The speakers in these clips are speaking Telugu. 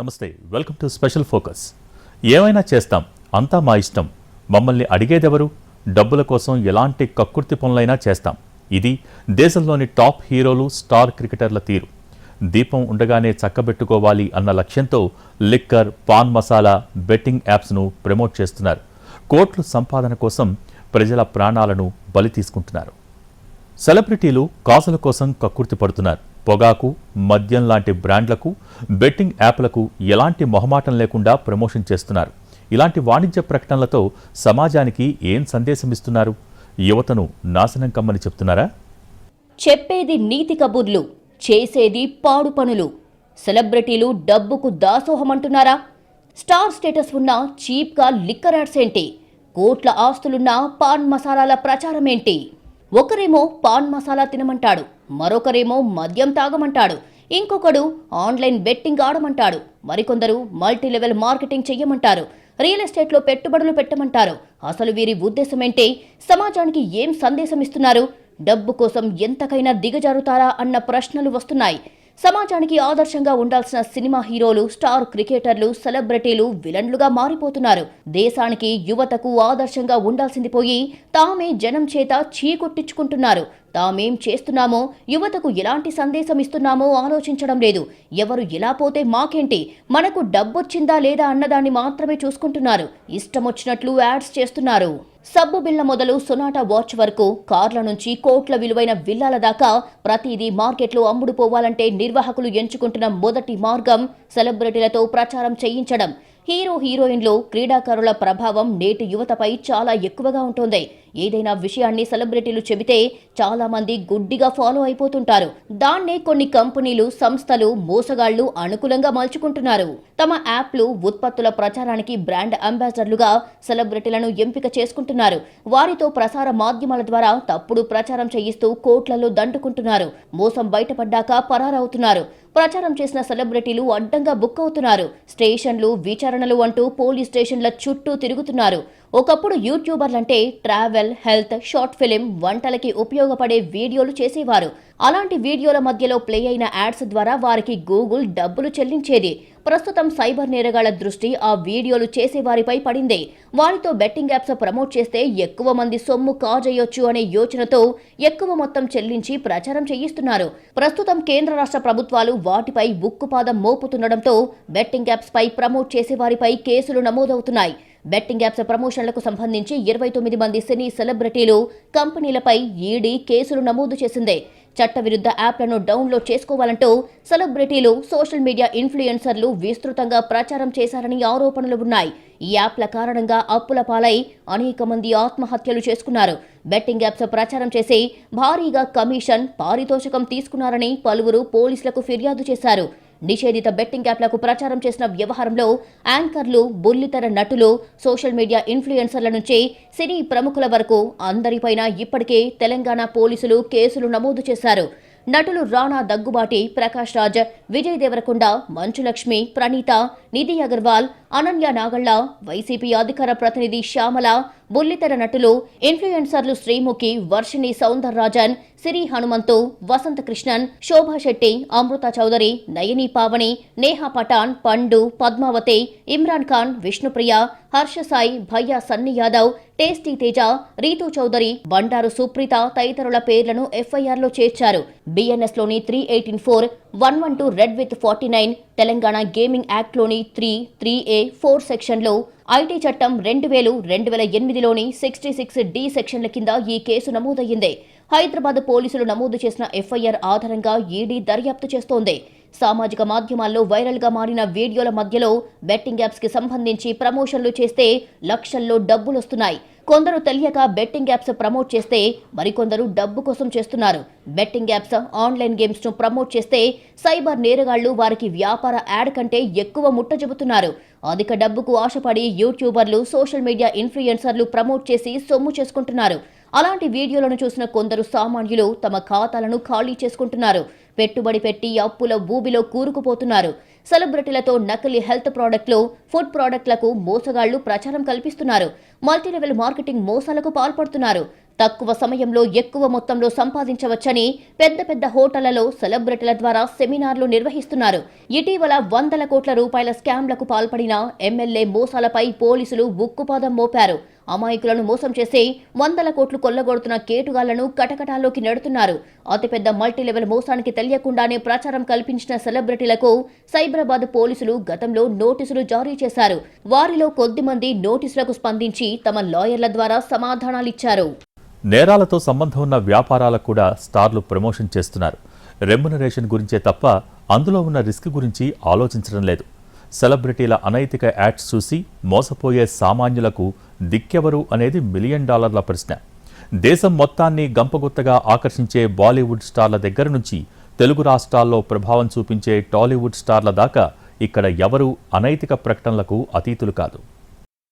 నమస్తే వెల్కమ్ టు స్పెషల్ ఫోకస్ ఏమైనా చేస్తాం అంతా మా ఇష్టం. మమ్మల్ని అడిగేదెవరు? డబ్బుల కోసం ఎలాంటి కక్కుర్తి పనులైనా చేస్తాం. ఇది దేశంలోని టాప్ హీరోలు స్టార్ క్రికెటర్ల తీరు. దీపం ఉండగానే చక్కబెట్టుకోవాలి అన్న లక్ష్యంతో లిక్కర్ పాన్ మసాలా బెట్టింగ్ యాప్స్ను ప్రమోట్ చేస్తున్నారు. కోట్లు సంపాదన కోసం ప్రజల ప్రాణాలను బలి తీసుకుంటున్నారు. సెలబ్రిటీలు కాసుల కోసం కక్కుర్తి పడుతున్నారు. పొగాకు మద్యం లాంటి బ్రాండ్లకు బెట్టింగ్ యాప్లకు ఎలాంటి మొహమాటం లేకుండా ప్రమోషన్ చేస్తున్నారు. ఇలాంటి వాణిజ్య ప్రకటనలతో సమాజానికి ఏం సందేశం ఇస్తున్నారు యువతను నాశనం కమ్మని చెప్తున్నారా? చెప్పేది నీతి కబుర్లు చేసేది పాడు పనులు. సెలబ్రిటీలు డబ్బుకు దాసోహమంటున్నారా? స్టార్ స్టేటస్ ఉన్న చీప్గా లిక్కర్ యాడ్స్ ఏంటి? కోట్ల ఆస్తులున్న పాన్ మసాలాల ప్రచారం ఏంటి? ఒకరేమో పాన్ మసాలా తినమంటాడు. మరొకరేమో మద్యం తాగమంటాడు. ఇంకొకడు ఆన్లైన్ బెట్టింగ్ ఆడమంటాడు. మరికొందరు మల్టీ లెవెల్ మార్కెటింగ్ చెయ్యమంటారు. రియల్ ఎస్టేట్లో పెట్టుబడులు పెట్టమంటారు. అసలు వీరి ఉద్దేశమేంటి సమాజానికి ఏం సందేశం ఇస్తున్నారు డబ్బు కోసం ఎంతకైనా దిగజారుతారా అన్న ప్రశ్నలు వస్తున్నాయి. సమాజానికి ఆదర్శంగా ఉండాల్సిన సినిమా హీరోలు స్టార్ క్రికెటర్లు సెలబ్రిటీలు విలన్లుగా మారిపోతున్నారు. దేశానికి యువతకు ఆదర్శంగా ఉండాల్సింది పోయి తామే జనం చేత చీకొట్టించుకుంటున్నారు. తామేం చేస్తున్నామో యువతకు ఎలాంటి సందేశం ఇస్తున్నామో ఆలోచించడం లేదు. ఎవరు ఎలా పోతే మాకేంటి? మనకు డబ్బొచ్చిందా లేదా అన్నదాన్ని మాత్రమే చూసుకుంటున్నారు. ఇష్టమొచ్చినట్లు యాడ్స్ చేస్తున్నారు. సబ్బు బిళ్ళ మొదలు సొనాటా వాచ్ వరకు కార్ల నుంచి కోట్ల విలువైన విల్లాల దాకా ప్రతిదీ మార్కెట్లో అమ్ముడు పోవాలంటే నిర్వాహకులు ఎంచుకుంటున్న మొదటి మార్గం సెలబ్రిటీలతో ప్రచారం చేయించడం. హీరో హీరోయిన్లు క్రీడాకారుల ప్రభావం నేటి యువతపై చాలా ఎక్కువగా ఉంటుంది. ఏదైనా విషయాన్ని సెలబ్రిటీలు చెబితే చాలామంది గుడ్డిగా ఫాలో అయిపోతుంటారు. దాన్నే కొన్ని కంపెనీలు సంస్థలు మోసగాళ్ళు అనుకూలంగా మలుచుకుంటున్నారు. తమ యాప్లు ఉత్పత్తుల ప్రచారానికి బ్రాండ్ అంబాసిడర్లుగా సెలబ్రిటీలను ఎంపిక చేసుకుంటున్నారు. వారితో ప్రసార మాధ్యమాల ద్వారా తప్పుడు ప్రచారం చేయిస్తూ కోట్లలో దండుకుంటున్నారు. మోసం బయటపడ్డాక పరారవుతున్నారు. ప్రచారం చేసిన సెలబ్రిటీలు అడ్డంగా బుక్ అవుతున్నారు. స్టేషన్లు విచారణలు అంటూ పోలీస్ స్టేషన్ల చుట్టూ తిరుగుతున్నారు. ఒకప్పుడు యూట్యూబర్లంటే ట్రావెల్ హెల్త్ షార్ట్ ఫిలిం వంటలకి ఉపయోగపడే వీడియోలు చేసేవారు. అలాంటి వీడియోల మధ్యలో ప్లే అయిన యాడ్స్ ద్వారా వారికి గూగుల్ డబ్బులు చెల్లించేది. ప్రస్తుతం సైబర్ నేరగాళ్ళ దృష్టి ఆ వీడియోలు చేసేవారిపై పడింది. వారితో బెట్టింగ్ యాప్స్ ప్రమోట్ చేస్తే ఎక్కువ మంది సొమ్ము కాజేయొచ్చు అనే యోచనతో ఎక్కువ మొత్తం చెల్లించి ప్రచారం చేయిస్తున్నారు. ప్రస్తుతం కేంద్ర రాష్ట్ర ప్రభుత్వాలు వాటిపై ఉక్కుపాదం మోపుతుండటంతో బెట్టింగ్ యాప్స్ పై ప్రమోట్ చేసేవారిపై కేసులు నమోదవుతున్నాయి. బెట్టింగ్ యాప్స్ ప్రమోషన్లకు సంబంధించి ఇరవై తొమ్మిది మంది సినీ సెలబ్రిటీలు కంపెనీలపై ఈడీ కేసులు నమోదు చేసింది. చట్టవిరుద్ధ యాప్లను డౌన్లోడ్ చేసుకోవాలంటూ సెలబ్రిటీలు సోషల్ మీడియా ఇన్ఫ్లుయెన్సర్లు విస్తృతంగా ప్రచారం చేశారని ఆరోపణలు ఉన్నాయి. ఈ యాప్ల కారణంగా అప్పుల పాలై అనేక మంది ఆత్మహత్యలు చేసుకున్నారు. బెట్టింగ్ యాప్స్ ప్రచారం చేసి భారీగా కమిషన్ పారితోషికం తీసుకున్నారని పలువురు పోలీసులకు ఫిర్యాదు చేశారు. నిషేధిత బెట్టింగ్ యాప్లకు ప్రచారం చేసిన వ్యవహారంలో యాంకర్లు బుల్లితెర నటులు సోషల్ మీడియా ఇన్ఫ్లుయెన్సర్ల నుంచి సినీ ప్రముఖుల వరకు అందరిపైన ఇప్పటికే తెలంగాణ పోలీసులు కేసులు నమోదు చేశారు. నటులు రాణా దగ్గుబాటి ప్రకాష్ రాజ్ విజయ్ దేవరకొండ మంచులక్ష్మి ప్రణీత నిధి అగర్వాల్ అనన్య నాగళ్ళ వైసీపీ అధికార ప్రతినిధి శ్యామల బుల్లితెర నటులు ఇన్ఫ్లుయెన్సర్లు శ్రీముఖి వర్షిణి సౌందర్ రాజన్ సిరి హనుమంతు వసంత కృష్ణన్ శోభా శెట్టి అమృత చౌదరి నయని పావని నేహా పఠాన్ పండు పద్మావతి ఇమ్రాన్ ఖాన్ విష్ణుప్రియ హర్ష సాయి భయ్యా సన్నీ యాదవ్ టేస్టీ తేజ రీతు చౌదరి బండారు సుప్రీత తదితరుల పేర్లను ఎఫ్ఐఆర్లో చేర్చారు. బిఎన్ఎస్లోని three eighteen four one one two read with forty nine Telangana gaming యాక్ట్లోని three three A four సెక్షన్లో ఐటీ చట్టం రెండు వేలు రెండు వేల ఎనిమిదిలోని సిక్స్టీ సిక్స్ డి సెక్షన్ల కింద ఈ కేసు నమోదయ్యింది. హైదరాబాద్ పోలీసులు నమోదు చేసిన ఎఫ్ఐఆర్ ఆధారంగా ఈడీ దర్యాప్తు చేస్తోంది. సామాజిక మాధ్యమాల్లో వైరల్గా మారిన వీడియోల మధ్యలో బెట్టింగ్ యాప్స్కి సంబంధించి ప్రమోషన్లు చేస్తే లక్షల్లో డబ్బులొస్తున్నాయి. కొందరు తెలియక బెట్టింగ్ యాప్స్ ప్రమోట్ చేస్తే మరికొందరు డబ్బు కోసం చేస్తున్నారు. బెట్టింగ్ యాప్స్ ఆన్లైన్ గేమ్స్ను ప్రమోట్ చేస్తే సైబర్ నేరగాళ్ళు వారికి వ్యాపార యాడ్ కంటే ఎక్కువ ముట్ట చెబుతున్నారు. అధిక డబ్బుకు ఆశపడి యూట్యూబర్లు సోషల్ మీడియా ఇన్ఫ్లుయెన్సర్లు ప్రమోట్ చేసి సొమ్ము చేసుకుంటున్నారు. అలాంటి వీడియోలను చూసిన కొందరు సామాన్యులు తమ ఖాతాలను ఖాళీ చేసుకుంటున్నారు. పెట్టుబడి పెట్టి అప్పుల భూమిలో కూరుకుపోతున్నారు. సెలబ్రిటీలతో నకిలీ హెల్త్ ప్రోడక్ట్లు ఫుడ్ ప్రోడక్ట్లకు మోసగాళ్ళు ప్రచారం కల్పిస్తున్నారు. మల్టీలెవెల్ మార్కెటింగ్ మోసాలకు పాల్పడుతున్నారు. తక్కువ సమయంలో ఎక్కువ మొత్తంలో సంపాదించవచ్చని పెద్ద పెద్ద హోటళ్ళలో సెలబ్రిటీల ద్వారా సెమినార్లు నిర్వహిస్తున్నారు. ఇటీవల వందల కోట్ల రూపాయల స్కామ్లకు పాల్పడిన ఎమ్మెల్యే మోసాలపై పోలీసులు ఉక్కుపాదం మోపారు. అమాయకులను మోసం చేసి వందల కోట్లు కొల్లగొడుతున్న కేటుగాళ్ళను కటకటాల్లోకి నెడుతున్నారు. అతిపెద్ద మల్టీలెవెల్ మోసానికి తెలియకుండానే ప్రచారం కల్పించిన సెలబ్రిటీలకు సైబరాబాద్ పోలీసులు గతంలో నోటీసులు జారీ చేశారు. వారిలో కొద్దిమంది నోటీసులకు స్పందించి తమ లాయర్ల ద్వారా సమాధానాలిచ్చారు. నేరాలతో సంబంధం ఉన్న వ్యాపారాలకు కూడా స్టార్లు ప్రమోషన్ చేస్తున్నారు. రెమ్యునరేషన్ గురించే తప్ప అందులో ఉన్న రిస్క్ గురించి ఆలోచించడం లేదు. సెలబ్రిటీల అనైతిక యాడ్స్ చూసి మోసపోయే సామాన్యులకు దిక్కెవరు అనేది మిలియన్ డాలర్ల ప్రశ్న. దేశం మొత్తాన్ని గంపగుత్తగా ఆకర్షించే బాలీవుడ్ స్టార్ల దగ్గర నుంచి తెలుగు రాష్ట్రాల్లో ప్రభావం చూపించే టాలీవుడ్ స్టార్ల దాకా ఇక్కడ ఎవరూ అనైతిక ప్రకటనలకు అతీతులు కాదు.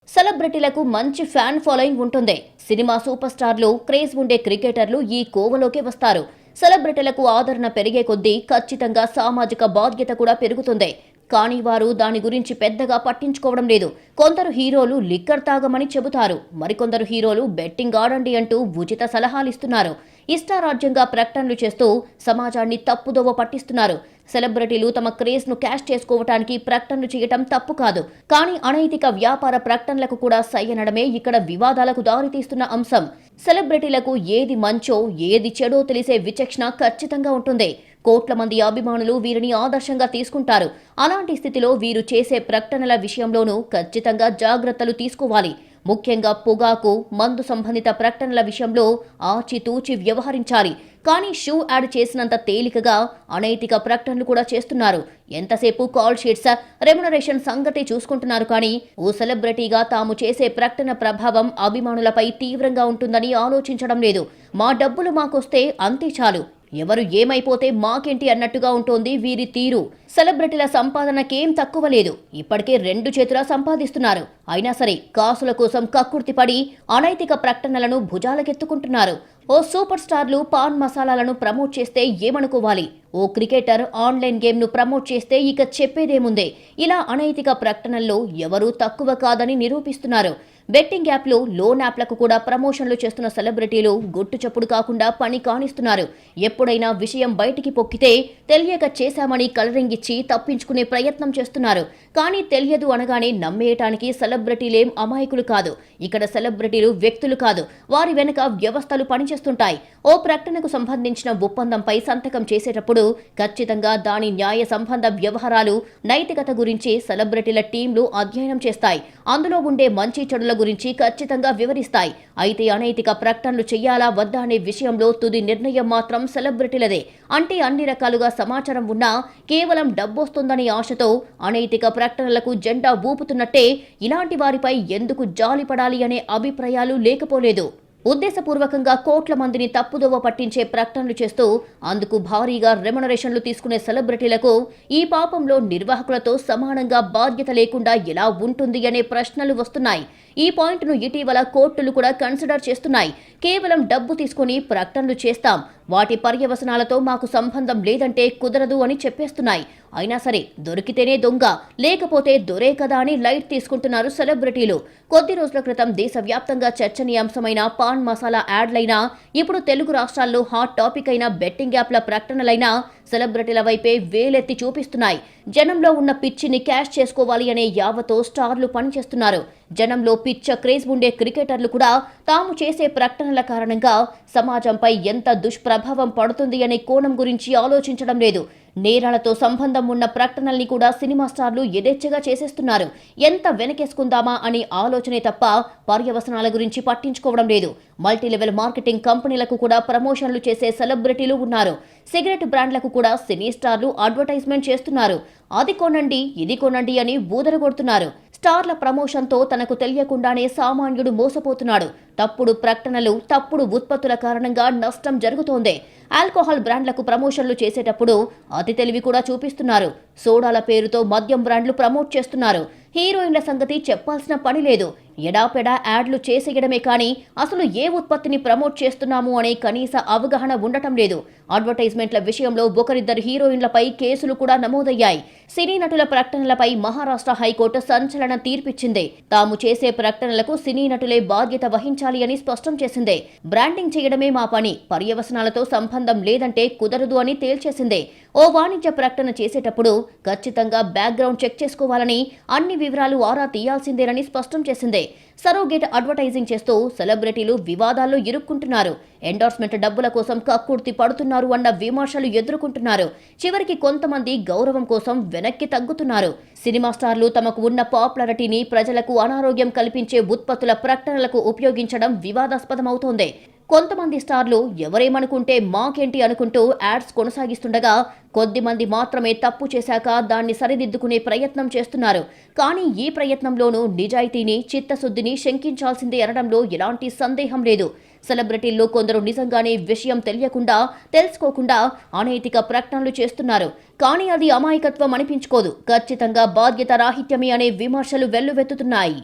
సెలబ్రిటీలకు మంచి ఫ్యాన్ ఫాలోయింగ్ ఉంటుంది. సినిమా సూపర్ స్టార్లు క్రేజ్ ఉండే క్రికెటర్లు ఈ కోవలోకే వస్తారు. సెలబ్రిటీలకు ఆదరణ పెరిగే కొద్దీ ఖచ్చితంగా సామాజిక బాధ్యత కూడా పెరుగుతుంది. కానీ వారు దాని గురించి పెద్దగా పట్టించుకోవడం లేదు. కొందరు హీరోలు లిక్కర్ తాగమని చెబుతారు. మరికొందరు హీరోలు బెట్టింగ్ ఆడండి అంటూ ఉచిత సలహాలు ఇస్తున్నారు ఇష్టారాజ్యంగా ప్రకటనలు చేస్తూ సమాజాన్ని తప్పుదోవ పట్టిస్తున్నారు. సెలబ్రిటీలు తమ క్రేజ్ను క్యాష్ చేసుకోవటానికి ప్రకటనలు చేయటం తప్పు కాదు. కానీ అనైతిక వ్యాపార ప్రకటనలకు కూడా సయ్యనడమే ఇక్కడ వివాదాలకు దారితీస్తున్న అంశం. సెలబ్రిటీలకు ఏది మంచో ఏది చెడో తెలిసే విచక్షణ ఖచ్చితంగా ఉంటుంది. కోట్ల మంది అభిమానులు వీరిని ఆదర్శంగా తీసుకుంటారు. అలాంటి స్థితిలో వీరు చేసే ప్రకటనల విషయంలోనూ ఖచ్చితంగా జాగ్రత్తలు తీసుకోవాలి. ముఖ్యంగా పొగాకు మందు సంబంధిత ప్రకటనల విషయంలో ఆచితూచి వ్యవహరించాలి. కానీ షూ యాడ్ చేసినంత తేలికగా అనైతిక ప్రకటనలు కూడా చేస్తున్నారు. ఎంతసేపు కాల్ షీట్స్ రెమ్యునరేషన్ సంగతి చూసుకుంటున్నారు కానీ ఓ సెలబ్రిటీగా తాము చేసే ప్రకటన ప్రభావం అభిమానులపై తీవ్రంగా ఉంటుందని ఆలోచించడం లేదు. మా డబ్బులు మాకొస్తే అంతే చాలు. ఎవరు ఏమైపోతే మాకేంటి అన్నట్టుగా ఉంటోంది వీరి తీరు. సెలబ్రిటీల సంపాదనకేం తక్కువ లేదు. ఇప్పటికే రెండు చేతులా సంపాదిస్తున్నారు. అయినా సరే కాసుల కోసం కక్కుర్తిపడి అనైతిక ప్రకటనలను భుజాలకెత్తుకుంటున్నారు. ఓ సూపర్ స్టార్లు పాన్ మసాలాలను ప్రమోట్ చేస్తే ఏమనుకోవాలి? ఓ క్రికెటర్ ఆన్లైన్ గేమ్ను ప్రమోట్ చేస్తే ఇక చెప్పేదేముందే? ఇలా అనైతిక ప్రకటనల్లో ఎవరూ తక్కువ కాదని నిరూపిస్తున్నారు. బెట్టింగ్ యాప్లు లోన్ యాప్లకు కూడా ప్రమోషన్లు చేస్తున్న సెలబ్రిటీలు గుట్టు చప్పుడు కాకుండా పని కానిస్తున్నారు. ఎప్పుడైనా విషయం బయటికి పొక్కితే తెలియక చేశామని కలరింగ్ ఇచ్చి తప్పించుకునే ప్రయత్నం చేస్తున్నారు. కానీ తెలియదు అనగానే నమ్మేయటానికి సెలబ్రిటీలేం అమాయకులు కాదు. ఇక్కడ సెలబ్రిటీలు వ్యక్తులు కాదు. వారి వెనుక వ్యవస్థలు పనిచేస్తుంటాయి. ఓ ప్రకటనకు సంబంధించిన ఒప్పందంపై సంతకం చేసేటప్పుడు ఖచ్చితంగా దాని న్యాయ సంబంధ వ్యవహారాలు నైతికత గురించి సెలబ్రిటీల టీంలు అధ్యయనం చేస్తాయి. అందులో ఉండే మంచి చెడుల గురించి ఖచ్చితంగా వివరిస్తాయి. అయితే అనైతిక ప్రకటనలు చేయాలా వద్దా అనే విషయంలో తుది నిర్ణయం మాత్రం సెలబ్రిటీలదే. అంటే అన్ని రకాలుగా సమాచారం ఉన్నా కేవలం డబ్బొస్తుందనే ఆశతో అనైతిక ప్రకటనలకు జెండా ఊపుతున్నట్టే ఇలాంటి వారిపై ఎందుకు జాలిపడాలి అనే అభిప్రాయాలు లేకపోలేదు. ఉద్దేశపూర్వకంగా కోట్ల మందిని తప్పుదోవ పట్టించే ప్రకటనలు చేస్తూ అందుకు భారీగా రెమ్యునరేషన్లు తీసుకునే సెలబ్రిటీలకు ఈ పాపంలో నిర్వాహకులతో సమానంగా బాధ్యత లేకుండా ఎలా ఉంటుంది అనే ప్రశ్నలు వస్తున్నాయి. ఈ పాయింట్ను ఇటీవల కోర్టులు కూడా కన్సిడర్ చేస్తున్నాయి. కేవలం డబ్బు తీసుకుని ప్రకటనలు చేస్తాం. వాటి పర్యవసనాలతో మాకు సంబంధం లేదంటే కుదరదు అని చెప్పేస్తున్నాయి. అయినా సరే దొరికితేనే దొంగ లేకపోతే దొరే కదా అని లైట్ తీసుకుంటున్నారు సెలబ్రిటీలు. కొద్ది రోజుల క్రితం దేశవ్యాప్తంగా చర్చనీయాంశమైన పాన్ మసాలా యాడ్లైనా ఇప్పుడు తెలుగు రాష్ట్రాల్లో హాట్ టాపిక్ అయిన బెట్టింగ్ యాప్ల ప్రకటనలైనా సెలబ్రిటీల వైపే వేలెత్తి చూపిస్తున్నాయి. జనంలో ఉన్న పిచ్చిని క్యాష్ చేసుకోవాలి అనే యావతో స్టార్లు పనిచేస్తున్నారు. జనంలో పిచ్చ క్రేజ్ ఉండే క్రికెటర్లు కూడా తాము చేసే ప్రకటనల కారణంగా సమాజంపై ఎంత దుష్ప్రభావం పడుతుంది అనే కోణం గురించి ఆలోచించడం లేదు. నేరాలతో సంబంధం ఉన్న ప్రకటనల్ని కూడా సినిమా స్టార్లు యథేచ్ఛగా చేసేస్తున్నారు. ఎంత వెనకేసుకుందామా అనే ఆలోచనే తప్ప పర్యవసనాల గురించి పట్టించుకోవడం లేదు. మల్టీలెవెల్ మార్కెటింగ్ కంపెనీలకు కూడా ప్రమోషన్లు చేసే సెలబ్రిటీలు ఉన్నారు. సిగరెట్ బ్రాండ్లకు కూడా సినీ స్టార్లు అడ్వర్టైజ్మెంట్ చేస్తున్నారు. అది కొనండి ఇది కొనండి అని బూదర కొడుతున్నారు. స్టార్ల ప్రమోషన్తో తనకు తెలియకుండానే సామాన్యుడు మోసపోతున్నాడు. తప్పుడు ప్రకటనలు తప్పుడు ఉత్పత్తుల కారణంగా నష్టం జరుగుతోంది. ఆల్కహాల్ బ్రాండ్లకు ప్రమోషన్లు చేసేటప్పుడు అతి తెలివి కూడా చూపిస్తున్నారు. సోడాల పేరుతో మద్యం బ్రాండ్లు ప్రమోట్ చేస్తున్నారు. హీరోయిన్ల సంగతి చెప్పాల్సిన పని లేదు. ఎడాపెడా యాడ్లు చేసేయడమే కానీ అసలు ఏ ఉత్పత్తిని ప్రమోట్ చేస్తున్నాము అనే కనీస అవగాహన ఉండటం లేదు. అడ్వర్టైజ్మెంట్ల విషయంలో ఒకరిద్దరు హీరోయిన్లపై కేసులు కూడా నమోదయ్యాయి. సినీ నటుల ప్రకటనలపై మహారాష్ట్ర హైకోర్టు సంచలన తీర్పిచ్చింది. తాము చేసే ప్రకటనలకు సినీ నటులే బాధ్యత వహించాలి అని స్పష్టం చేసింది. బ్రాండింగ్ చేయడమే మా పని. పర్యవసనాలతో సంబంధం లేదంటే కుదరదు అని తేల్చేసింది. ఓ వాణిజ్య ప్రకటన చేసేటప్పుడు ఖచ్చితంగా బ్యాక్గ్రౌండ్ చెక్ చేసుకోవాలని అన్ని వివరాలు ఆరా తీయాల్సిందేనని స్పష్టం చేసింది. సరోగేట్ అడ్వర్టైజింగ్ చేస్తూ సెలబ్రిటీలు వివాదాల్లో ఇరుక్కుంటున్నారు. ఎండార్స్మెంట్ డబ్బుల కోసం కక్కుర్తి పడుతున్నారు అన్న విమర్శలు ఎదుర్కొంటున్నారు. చివరికి కొంతమంది గౌరవం కోసం వెనక్కి తగ్గుతున్నారు. సినిమా స్టార్లు తమకు ఉన్న పాపులారిటీని ప్రజలకు అనారోగ్యం కల్పించే ఉత్పత్తుల ప్రకటనలకు ఉపయోగించడం వివాదాస్పదమవుతోంది. కొంతమంది స్టార్లు ఎవరేమనుకుంటే మాకేంటి అనుకుంటూ యాడ్స్ కొనసాగిస్తుండగా కొద్దిమంది మాత్రమే తప్పు చేశాక దాన్ని సరిదిద్దుకునే ప్రయత్నం చేస్తున్నారు. కానీ ఈ ప్రయత్నంలోనూ నిజాయితీని చిత్తశుద్ధిని శంకించాల్సిందే అనడంలో ఎలాంటి సందేహం లేదు. సెలబ్రిటీల్లో కొందరు నిజంగానే విషయం తెలియకుండా తెలుసుకోకుండా అనైతిక ప్రకటనలు చేస్తున్నారు. కానీ అది అమాయకత్వం అనిపించుకోదు. ఖచ్చితంగా బాధ్యత రాహిత్యమే అనే విమర్శలు వెల్లువెత్తుతున్నాయి.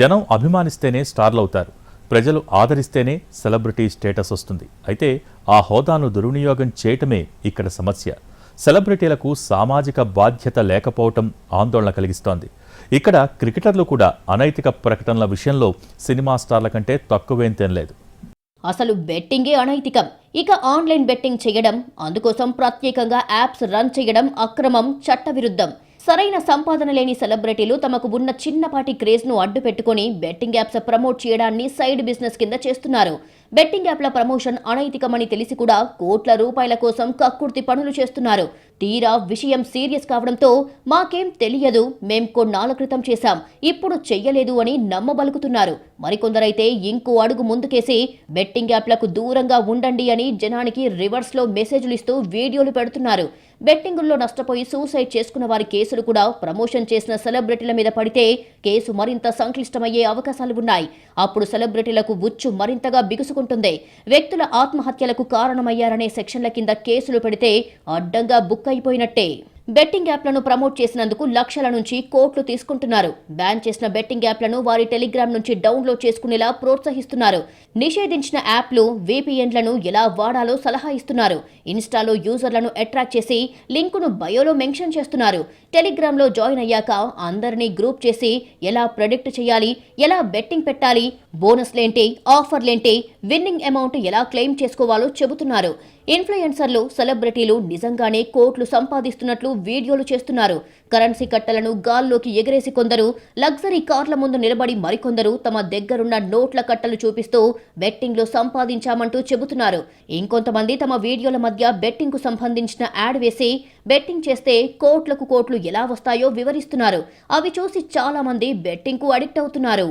జనం అభిమానిస్తేనే స్టార్లు అవుతారు ప్రజలు ఆదరిస్తేనే సెలబ్రిటీ స్టేటస్ వస్తుంది. అయితే ఆ హోదాను దుర్వినియోగం చేయటమే ఇక్కడ సమస్య. సెలబ్రిటీలకు సామాజిక బాధ్యత లేకపోవటం ఆందోళన కలిగిస్తోంది. ఇక్కడ క్రికెటర్లు కూడా అనైతిక ప్రకటనల విషయంలో సినిమా స్టార్ల కంటే తక్కువేం తినలేదు. అసలు బెట్టింగే అనైతికం. ఇక ఆన్లైన్ బెట్టింగ్ చేయడం అందుకోసం ప్రత్యేకంగా యాప్స్ రన్ చేయడం అక్రమం చట్టవిరుద్ధం. సరైన సంపాదన లేని సెలబ్రిటీలు తమకు ఉన్న చిన్నపాటి క్రేజ్ను అడ్డు పెట్టుకుని బెట్టింగ్ యాప్స్ ప్రమోట్ చేయడాన్ని సైడ్ బిజినెస్ కింద చేస్తున్నారు. బెట్టింగ్ యాప్ల ప్రమోషన్ అనైతికమని తెలిసి కూడా కోట్ల రూపాయల కోసం కక్కుర్తి పనులు చేస్తున్నారు. తీరా విషయం సీరియస్ కావడంతో మాకేం తెలియదు మేం కొన్నాళ్ళ క్రితం చేశాం ఇప్పుడు చెయ్యలేదు అని నమ్మబలుకుతున్నారు. మరికొందరైతే ఇంకో అడుగు ముందుకేసి బెట్టింగ్ యాప్లకు దూరంగా ఉండండి అని జనానికి రివర్స్లో మెసేజ్లు ఇస్తూ వీడియోలు పెడుతున్నారు. బెట్టింగుల్లో నష్టపోయి సూసైడ్ చేసుకున్న వారి కేసులు కూడా ప్రమోషన్ చేసిన సెలబ్రిటీల మీద పడితే కేసు మరింత సంక్లిష్టమయ్యే అవకాశాలు ఉన్నాయి. అప్పుడు సెలబ్రిటీలకు ఉచ్చు మరింతగా బిగుసుకుంటుంది. వ్యక్తుల ఆత్మహత్యలకు కారణమయ్యారనే సెక్షన్ల కింద కేసులు పెడితే అడ్డంగా బుక్ అయిపోయినట్టే. బెట్టింగ్ యాప్లను ప్రమోట్ చేసినందుకు లక్షల నుంచి కోట్లు తీసుకుంటున్నారు. బ్యాన్ చేసిన బెట్టింగ్ యాప్లను వారి టెలిగ్రామ్ నుంచి డౌన్లోడ్ చేసుకునేలా ప్రోత్సహిస్తున్నారు. నిషేధించిన యాప్లు విపిఎన్లను ఎలా వాడాలో సలహా ఇస్తున్నారు. ఇన్స్టాలో యూజర్లను అట్రాక్ట్ చేసి లింకును బయోలో మెన్షన్ చేస్తున్నారు. టెలిగ్రామ్లో జాయిన్ అయ్యాక అందరినీ గ్రూప్ చేసి ఎలా ప్రొడిక్ట్ చేయాలి ఎలా బెట్టింగ్ పెట్టాలి బోనస్లేంటి ఆఫర్లేంటి విన్నింగ్ అమౌంట్ ఎలా క్లెయిమ్ చేసుకోవాలో చెబుతున్నారు. ఇన్ఫ్లుయెన్సర్లు సెలబ్రిటీలు నిజంగానే కోట్లు సంపాదిస్తున్నట్లు వీడియోలు చేస్తున్నారు. కరెన్సీ కట్టలను గాల్లోకి ఎగరేసి కొందరు లగ్జరీ కార్ల ముందు నిలబడి మరికొందరు తమ దగ్గరున్న నోట్ల కట్టలు చూపిస్తూ బెట్టింగ్లో సంపాదించామంటూ చెబుతున్నారు. ఇంకొంతమంది తమ వీడియోల మధ్య బెట్టింగ్కు సంబంధించిన యాడ్ వేసి బెట్టింగ్ చేస్తే కోట్లకు కోట్లు ఎలా వస్తాయో వివరిస్తున్నారు. అవి చూసి చాలా మంది బెట్టింగ్కు అడిక్ట్ అవుతున్నారు.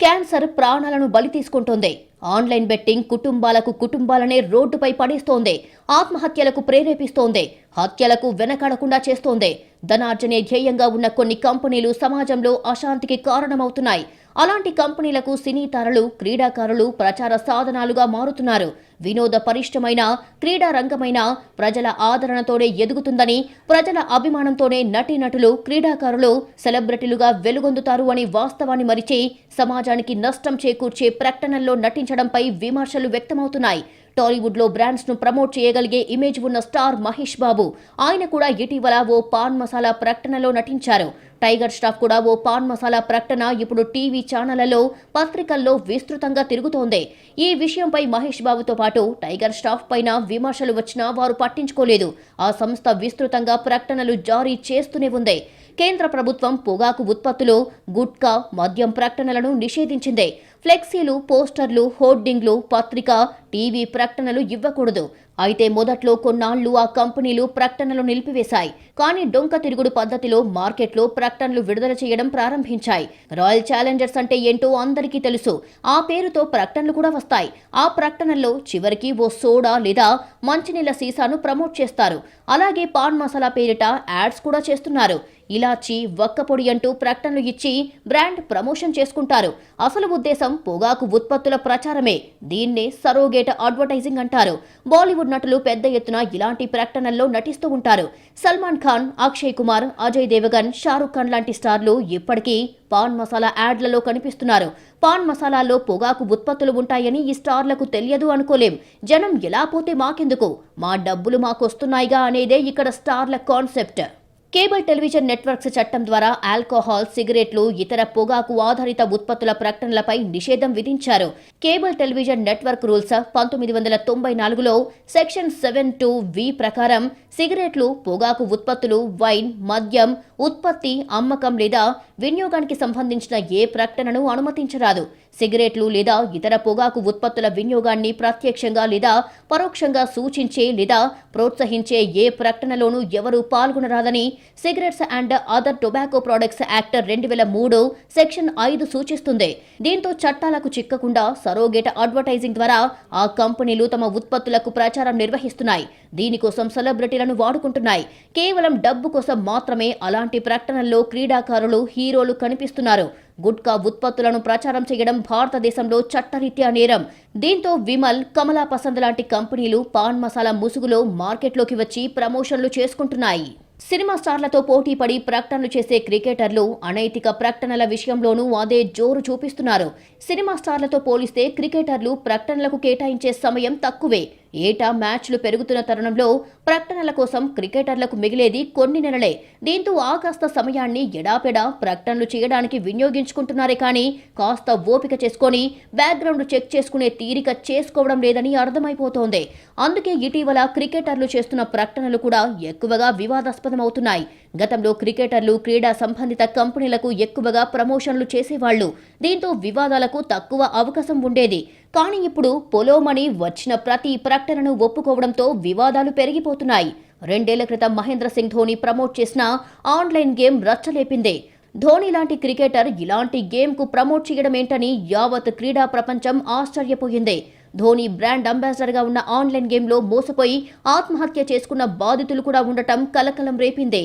క్యాన్సర్ ప్రాణాలను బలి తీసుకుంటోంది. ఆన్లైన్ బెట్టింగ్ కుటుంబాలకు కుటుంబాలనే రోడ్డుపై పడేస్తోంది. ఆత్మహత్యలకు ప్రేరేపిస్తోంది. హత్యలకు వెనకాడకుండా చేస్తోంది. ధనార్జనే ధ్యేయంగా ఉన్న కొన్ని కంపెనీలు సమాజంలో అశాంతికి కారణమవుతున్నాయి. అలాంటి కంపెనీలకు సినీ తారలు క్రీడాకారులు ప్రచార సాధనాలుగా మారుతున్నారు. వినోద పరిష్టమైన క్రీడారంగమైన ప్రజల ఆదరణతోనే ఎదుగుతుందని ప్రజల అభిమానంతోనే నటీనటులు క్రీడాకారులు సెలబ్రిటీలుగా వెలుగొందుతారు అని వాస్తవాన్ని మరిచి సమాజానికి నష్టం చేకూర్చే ప్రకటనల్లో నటించడంపై విమర్శలు వ్యక్తమవుతున్నాయి. టాలీవుడ్లో బ్రాండ్స్ను ప్రమోట్ చేయగలిగే ఇమేజ్ ఉన్న స్టార్ మహేష్ బాబు ఆయన కూడా ఇటీవల ఓ పాన్ మసాలా ప్రకటనలో నటించారు. టైగర్ స్టాఫ్ కూడా ఓ పాన్ మసాలా ప్రకటన ఇప్పుడు టీవీ ఛానళ్ళలో పత్రికల్లో విస్తృతంగా తిరుగుతోంది. ఈ విషయంపై మహేష్ బాబుతో పాటు టైగర్ స్టాఫ్ పైన విమర్శలు వచ్చినా వారు పట్టించుకోలేదు. ఆ సంస్థ విస్తృతంగా ప్రకటనలు జారీ చేస్తూనే ఉంది. కేంద్ర ప్రభుత్వం పొగాకు ఉత్పత్తులు గుట్కా మద్యం ప్రకటనలను నిషేధించింది. ఫ్లెక్సీలు పోస్టర్లు హోర్డింగ్లు పత్రిక టీవీ ప్రకటనలు ఇవ్వకూడదు. అయితే మొదట్లో కొన్నాళ్ళు ఆ కంపెనీలు ప్రకటనలు నిలిపివేశాయి. కానీ డొంక తిరుగుడు పద్ధతిలో మార్కెట్లో ప్రకటనలు విడుదల చేయడం ప్రారంభించాయి. రాయల్ ఛాలెంజర్స్ అంటే ఏంటో అందరికీ తెలుసు. ఆ పేరుతో ప్రకటనలు కూడా వస్తాయి. ఆ ప్రకటనల్లో చివరికి ఓ సోడా లేదా మంచినీళ్ళ సీసాను ప్రమోట్ చేస్తారు. అలాగే పాన్ మసాలా పేరిట యాడ్స్ కూడా చేస్తున్నారు. ఇలాచి వక్కపొడి అంటూ ప్రకటనలు ఇచ్చి బ్రాండ్ ప్రమోషన్ చేసుకుంటారు. అసలు ఉద్దేశం పొగాకు ఉత్పత్తుల ప్రచారమే. దీన్నే సరోగేట అడ్వర్టైజింగ్ అంటారు. బాలీవుడ్ నటులు పెద్ద ఎత్తున ఇలాంటి ప్రకటనల్లో నటిస్తూ ఉంటారు. సల్మాన్ సల్మాన్ ఖాన్ అక్షయ్ కుమార్ అజయ్ దేవగన్ షారుఖ్ ఖాన్ లాంటి స్టార్లు ఇప్పటికీ పాన్ మసాలా యాడ్లలో కనిపిస్తున్నారు. పాన్ మసాలాలో పొగాకు ఉత్పత్తులు ఉంటాయని ఈ స్టార్లకు తెలియదు అనుకోలేం. జనం ఎలా పోతే మాకెందుకు? మా డబ్బులు మాకొస్తున్నాయిగా అనేదే ఇక్కడ స్టార్ల కాన్సెప్ట్. కేబుల్ టెలివిజన్ నెట్వర్క్స్ చట్టం ద్వారా ఆల్కహాల్ సిగరెట్లు ఇతర పొగాకు ఆధారిత ఉత్పత్తుల ప్రకటనలపై నిషేధం విధించారు. కేబుల్ టెలివిజన్ నెట్వర్క్ రూల్స్ పంతొమ్మిది వందల తొంభై నాలుగులో సెక్షన్ సెవెన్ టూ వి ప్రకారం సిగరెట్లు పొగాకు ఉత్పత్తులు వైన్ మద్యం ఉత్పత్తి అమ్మకం లేదా వినియోగానికి సంబంధించిన ఏ ప్రకటనను అనుమతించరాదు. సిగరెట్లు లేదా ఇతర పొగాకు ఉత్పత్తుల వినియోగాన్ని ప్రత్యక్షంగా లేదా పరోక్షంగా సూచించే లేదా ప్రోత్సహించే ఏ ప్రకటనలోనూ ఎవరూ పాల్గొనరాదని cigarettes and other tobacco products act రెండు వేల మూడు సెక్షన్ ఐదు సూచిస్తుంది. దీంతో చట్టాలకు చిక్కకుండా సరోగేట అడ్వర్టైజింగ్ ద్వారా ఆ కంపెనీలు తమ ఉత్పత్తులకు ప్రచారం నిర్వహిస్తున్నాయి. దీనికోసం సెలబ్రిటీలను వాడుకుంటున్నాయి. కేవలం డబ్బు కోసం మాత్రమే అలాంటి ప్రకటనల్లో క్రీడాకారులు హీరోలు కనిపిస్తున్నారు. గుట్కా ఉత్పత్తులను ప్రచారం చేయడం భారతదేశంలో చట్టరీత్యా నేరం. దీంతో విమల్ కమలా పసంద్ లాంటి కంపెనీలు పాన్ మసాలా ముసుగులో మార్కెట్లోకి వచ్చి ప్రమోషన్లు చేసుకుంటున్నాయి. సినిమా స్టార్లతో పోటీ పడి ప్రకటనలు చేసే క్రికెటర్లు అనైతిక ప్రకటనల విషయంలోనూ అదే జోరు చూపిస్తున్నారు. సినిమా స్టార్లతో పోలిస్తే క్రికెటర్లు ప్రకటనలకు కేటాయించే సమయం తక్కువే. ఏటా మ్యాచ్లు పెరుగుతున్న తరుణంలో ప్రకటనల కోసం క్రికెటర్లకు మిగిలేది కొన్ని నెలలే. దీంతో ఆకాస్త సమయాన్ని ఎడాపెడా ప్రకటనలు చేయడానికి వినియోగించుకుంటున్నారే కానీ కాస్త ఓపిక చేసుకొని బ్యాక్గ్రౌండ్ చెక్ చేసుకునే తీరిక చేసుకోవడం లేదని అర్థమైపోతోంది. అందుకే ఇటీవల క్రికెటర్లు చేస్తున్న ప్రకటనలు కూడా ఎక్కువగా వివాదాస్పదమవుతున్నాయి. గతంలో క్రికెటర్లు క్రీడా సంబంధిత కంపెనీలకు ఎక్కువగా ప్రమోషన్లు చేసేవాళ్ళు దీంతో వివాదాలకు తక్కువ అవకాశం ఉండేది. కానీ ఇప్పుడు పొలోమణి వచ్చిన ప్రతి ప్రకటనను ఒప్పుకోవడంతో వివాదాలు పెరిగిపోతున్నాయి. రెండేళ్ళ క్రితం మహేంద్ర సింగ్ ధోని ప్రమోట్ చేసిన ఆన్లైన్ గేమ్ రచ్చలేపిందే. ధోని లాంటి క్రికెటర్ ఇలాంటి గేమ్కు ప్రమోట్ చేయడం ఏంటని యావత్ క్రీడా ప్రపంచం ఆశ్చర్యపోయింది. ధోని బ్రాండ్ అంబాసిడర్గా ఉన్న ఆన్లైన్ గేమ్లో మోసపోయి ఆత్మహత్య చేసుకున్న బాధితులు కూడా ఉండటం కలకలం రేపింది.